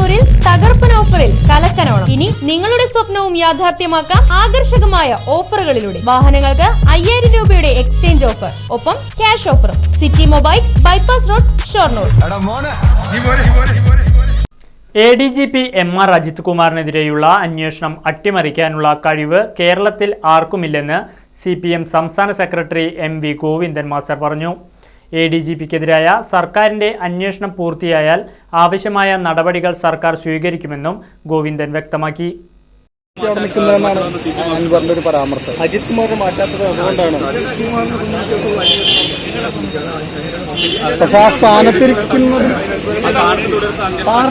ഷൊർണൂരിൽ തകർപ്പൻ ഓഫറിൽ കലക്കനോണം. ഇനി നിങ്ങളുടെ സ്വപ്നവും യാഥാർത്ഥ്യമാക്കാം ആകർഷകമായ ഓഫറുകളിലൂടെ. വാഹനങ്ങൾക്ക് അയ്യായിരം രൂപയുടെ എക്സ്ചേഞ്ച് ഓഫർ. ഒപ്പം ക്യാഷ് ഓഫറും. City mobiles bypass road Shoranur. A D G P M R Ajith കുമാറിനെതിരെയുള്ള അന്വേഷണം അട്ടിമറിക്കാനുള്ള കഴിവ് കേരളത്തിൽ ആർക്കുമില്ലെന്ന് സി പി എം സംസ്ഥാന secretary M V Govindan master പറഞ്ഞു. എ ഡി ജി പിക്കെതിരായ സർക്കാരിന്റെ അന്വേഷണം പൂർത്തിയായാൽ ആവശ്യമായ നടപടികൾ സർക്കാർ സ്വീകരിക്കുമെന്നും ഗോവിന്ദൻ വ്യക്തമാക്കി. ഒരു പരാമർശം അതുകൊണ്ടാണ്.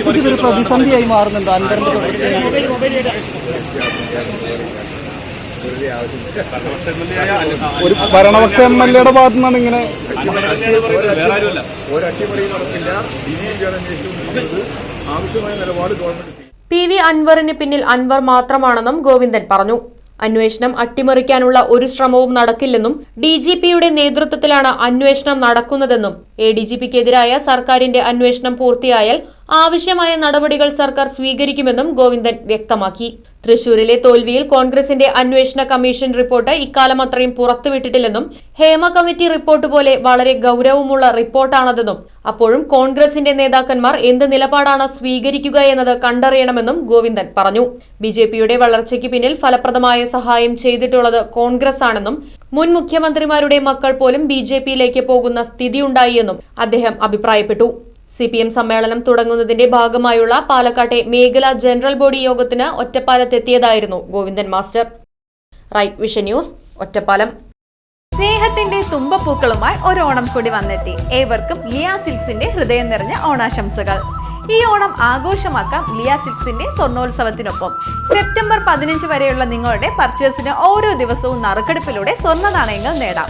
ഒരു പ്രതിസന്ധിയായി മാറുന്നുണ്ട്. ഒരു ഭരണപക്ഷ എം എൽ എയുടെ ഭാഗത്തു നിന്നാണ് ഇങ്ങനെ ഗവൺമെന്റ് പി വി അൻവറിന് പിന്നിൽ അൻവർ മാത്രമാണെന്നും ഗോവിന്ദൻ പറഞ്ഞു. അന്വേഷണം അട്ടിമറിക്കാനുള്ള ഒരു ശ്രമവും നടക്കില്ലെന്നും ഡി ജി പിയുടെ നേതൃത്വത്തിലാണ് അന്വേഷണം നടക്കുന്നതെന്നും എ ഡി ജി പിക്കെതിരായ സർക്കാരിന്റെ അന്വേഷണം പൂർത്തിയായാൽ ആവശ്യമായ നടപടികൾ സർക്കാർ സ്വീകരിക്കുമെന്നും ഗോവിന്ദൻ വ്യക്തമാക്കി. തൃശൂരിലെ തോൽവിയിൽ കോൺഗ്രസിന്റെ അന്വേഷണ കമ്മീഷൻ റിപ്പോർട്ട് ഇക്കാലം അത്രയും പുറത്തുവിട്ടിട്ടില്ലെന്നും ഹേമ കമ്മിറ്റി റിപ്പോർട്ട് പോലെ വളരെ ഗൗരവമുള്ള റിപ്പോർട്ടാണതെന്നും അപ്പോഴും കോൺഗ്രസിന്റെ നേതാക്കന്മാർ എന്ത് നിലപാടാണ് സ്വീകരിക്കുക എന്നത് കണ്ടറിയണമെന്നും ഗോവിന്ദൻ പറഞ്ഞു. ബി ജെ പിയുടെ വളർച്ചയ്ക്ക് പിന്നിൽ ഫലപ്രദമായ സഹായം ചെയ്തിട്ടുള്ളത് കോൺഗ്രസ് ആണെന്നും മുൻ മുഖ്യമന്ത്രിമാരുടെ മക്കൾ പോലും ബി ജെ പിയിലേക്ക് പോകുന്ന സ്ഥിതിയുണ്ടായി എന്നും അദ്ദേഹം അഭിപ്രായപ്പെട്ടു. സി പി എം സമ്മേളനം തുടങ്ങുന്നതിന്റെ ഭാഗമായുള്ള പാലക്കാട്ടെ മേഖലാ ജനറൽ ബോഡി യോഗത്തിന് ഒറ്റപ്പാലത്തെത്തിയതായിരുന്നു Govindan master. Right vision news Ottapalam. സ്നേഹത്തിന്റെ തുമ്പപ്പൂക്കളുമായി ഒരു ഓണം കൂടി വന്നെത്തി. ഏവർക്കും ലിയാ സിൽക്സിന്റെ ഹൃദയം നിറഞ്ഞ ഓണാശംസകൾ. ഈ ഓണം ആഘോഷമാക്കാം ലിയാ സിൽക്സിന്റെ സ്വർണോത്സവത്തിനൊപ്പം സെപ്റ്റംബർ പതിനഞ്ച് വരെയുള്ള നിങ്ങളുടെ പർച്ചേസിന് ഓരോ ദിവസവും നറുക്കെടുപ്പിലൂടെ സ്വർണ നാണയങ്ങൾ നേടാം.